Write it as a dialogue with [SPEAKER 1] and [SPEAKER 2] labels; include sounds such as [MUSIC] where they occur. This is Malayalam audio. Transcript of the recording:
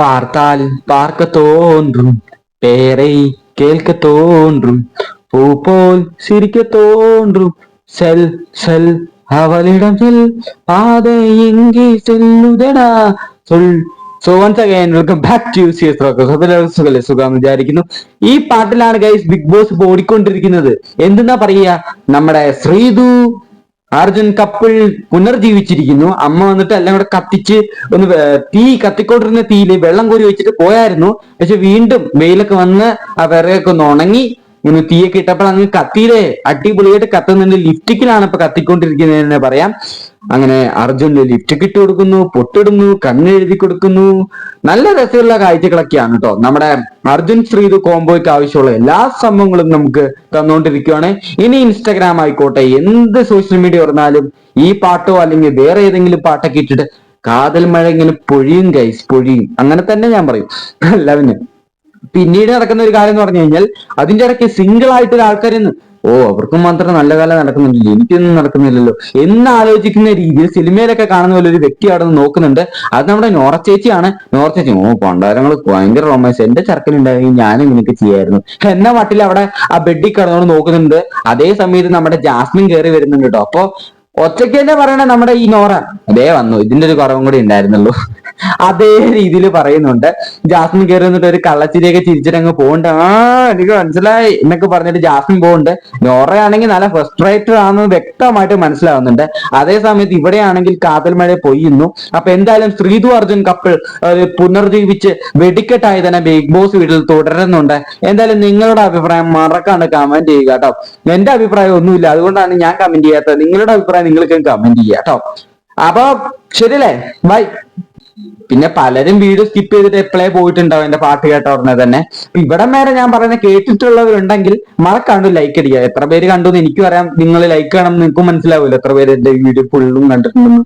[SPEAKER 1] പാർത്താൽ പാർക്ക തോന്നും പേരെ കേൾക്ക തോന്നും பூ போல் തോന്നും தோன்றும் സെൽ അവളിടം ചെൽ പാത ചെല്ലുതടാ സൊൽ so once again welcome back to U S rock എല്ലാവർക്കും സുഖല്ലേ? സുഖം വിചാരിക്കുന്നു. ഈ പാട്ടിലാണ് ഗൈസ് ബിഗ് ബോസ് ഓടിക്കൊണ്ടിരിക്കുന്നത്. എന്തെന്നാ പറയുക? നമ്മുടെ ശ്രീതു അർജുൻ കപ്പിൾ പുനർജീവിച്ചിരിക്കുന്നു. അമ്മ വന്നിട്ട് എല്ലാം കൂടെ കത്തിച്ച് ഒന്ന് തീ കത്തിക്കൊണ്ടിരുന്ന തീയിൽ വെള്ളം കോരി വെച്ചിട്ട് പോയായിരുന്നു. പക്ഷെ വീണ്ടും വെയിലൊക്കെ വന്ന് ആ വിറകൊക്കെ ഒന്ന് ഉണങ്ങി. ഇങ്ങനെ തീയൊക്കെ ഇട്ടപ്പോൾ അങ്ങ് കത്തിയില്ലേ? അടിപൊളിയായിട്ട് കത്തുന്നുണ്ട്. ലിപ്റ്റിക്കിലാണ് ഇപ്പൊ കത്തിക്കൊണ്ടിരിക്കുന്നത് എന്ന് പറയാം. അങ്ങനെ അർജുന് ലിഫ്റ്റ് ഇട്ട് കൊടുക്കുന്നു പൊട്ടിടുന്നു കണ്ണെഴുതി കൊടുക്കുന്നു. നല്ല രസമുള്ള കാഴ്ചകളൊക്കെയാണ് കേട്ടോ നമ്മുടെ അർജുൻ ശ്രീതു കോംബോയ്ക്ക് ആവശ്യമുള്ള എല്ലാ സംഭവങ്ങളും നമുക്ക് തന്നുകൊണ്ടിരിക്കുകയാണ് ഇനി ഇൻസ്റ്റാഗ്രാം ആയിക്കോട്ടെ എന്ത് സോഷ്യൽ മീഡിയ തുറന്നാലും ഈ പാട്ടോ അല്ലെങ്കിൽ വേറെ ഏതെങ്കിലും പാട്ടൊക്കെ ഇട്ടിട്ട് കാതൽ മഴ ഇങ്ങനെ പൊഴിയും ഗൈസ് പൊഴിയും. അങ്ങനെ തന്നെ ഞാൻ പറയും. [LAUGHS] അല്ല പിന്നീട് നടക്കുന്ന ഒരു കാര്യം എന്ന് പറഞ്ഞു കഴിഞ്ഞാൽ അതിന്റെ ഇടയ്ക്ക് സിംഗിൾ ആയിട്ട് ഒരു ആൾക്കാരെന്ന് ഓ അവർക്കും മാത്രം നല്ല കാലം നടക്കുന്നില്ല എനിക്കൊന്നും നടക്കുന്നില്ലല്ലോ. എന്ന് ആലോചിക്കുന്ന രീതിയിൽ സിനിമയിലൊക്കെ കാണുന്ന പോലെ ഒരു വ്യക്തി അവിടെ നിന്ന് നോക്കുന്നുണ്ട്. അത് നമ്മുടെ നോറ ചേച്ചിയാണ്. നോറ ചേച്ചി ഓ പണ്ടാരങ്ങൾ ഭയങ്കര റൊമാൻസ് എന്റെ ചെറുക്കനുണ്ടായി ഞാനും ഇങ്ങനെയൊക്കെ ചെയ്യായിരുന്നു. എന്ന മട്ടിൽ അവിടെ ആ ബെഡിൽ കിടന്നുകൊണ്ട് നോക്കുന്നുണ്ട്. അതേ സമയത്ത് നമ്മുടെ ജാസ്മിൻ കയറി വരുന്നുണ്ട് കേട്ടോ. അപ്പൊ ഒറ്റയ്ക്ക് തന്നെ പറയണ നമ്മുടെ ഈ നോറ അതേ വന്നു ഇതിന്റെ ഒരു കുറവും കൂടി ഉണ്ടായിരുന്നുള്ളൂ. അതേ രീതിയിൽ പറയുന്നുണ്ട്. ജാസ്മിൻ കയറി നിന്നിട്ട് ഒരു കള്ളച്ചിരിയൊക്കെ ചിരിച്ചിട്ട് അങ്ങ് പോകണ്ട. ആ എനിക്ക് മനസ്സിലായി. എന്നൊക്കെ പറഞ്ഞിട്ട് ജാസ്മിൻ പോകുന്നുണ്ട് നോറയാണെങ്കിൽ നല്ല ഫ്രസ്ട്രേറ്റഡ് ആണെന്ന് വ്യക്തമായിട്ട് മനസ്സിലാവുന്നുണ്ട്. അതേ സമയത്ത് ഇവിടെയാണെങ്കിൽ കാതൽ മഴ പൊയ്യുന്നു. അപ്പൊ എന്തായാലും ശ്രീതു അർജുൻ കപ്പിൾ പുനർജീവിച്ച് വെടിക്കെട്ടായി തന്നെ ബിഗ് ബോസ് വീട്ടിൽ തുടരുന്നുണ്ട്. എന്തായാലും നിങ്ങളുടെ അഭിപ്രായം മറക്കാണ്ട് കമന്റ് ചെയ്യുക കേട്ടോ എന്റെ അഭിപ്രായം ഒന്നുമില്ല. അതുകൊണ്ടാണ് ഞാൻ കമന്റ് ചെയ്യാത്തത്. നിങ്ങളുടെ അഭിപ്രായം നിങ്ങൾക്ക് കമന്റ് ചെയ്യാം കേട്ടോ അപ്പൊ ശരിയല്ലേ? ബൈ പിന്നെ പലരും വീഡിയോ സ്കിപ്പ് ചെയ്തിട്ട് എപ്പോഴേ പോയിട്ടുണ്ടാവും എന്റെ പാട്ട് കേട്ട ഉടനെ തന്നെ. ഇവിടെ വരെ ഞാൻ പറയുന്നത് കേട്ടിട്ടുള്ളവരുണ്ടെങ്കിൽ മറക്കാണ്ട് ലൈക്ക് അടിക്കുക. എത്ര പേര് കണ്ടു എന്ന് എനിക്കും അറിയാം. നിങ്ങൾ ലൈക്ക് എന്ന് നിങ്ങൾക്കും മനസ്സിലാവില്ല. എത്ര പേര് എന്റെ വീഡിയോ ഫുള്ളും കണ്ടിട്ടുണ്ടെന്ന്.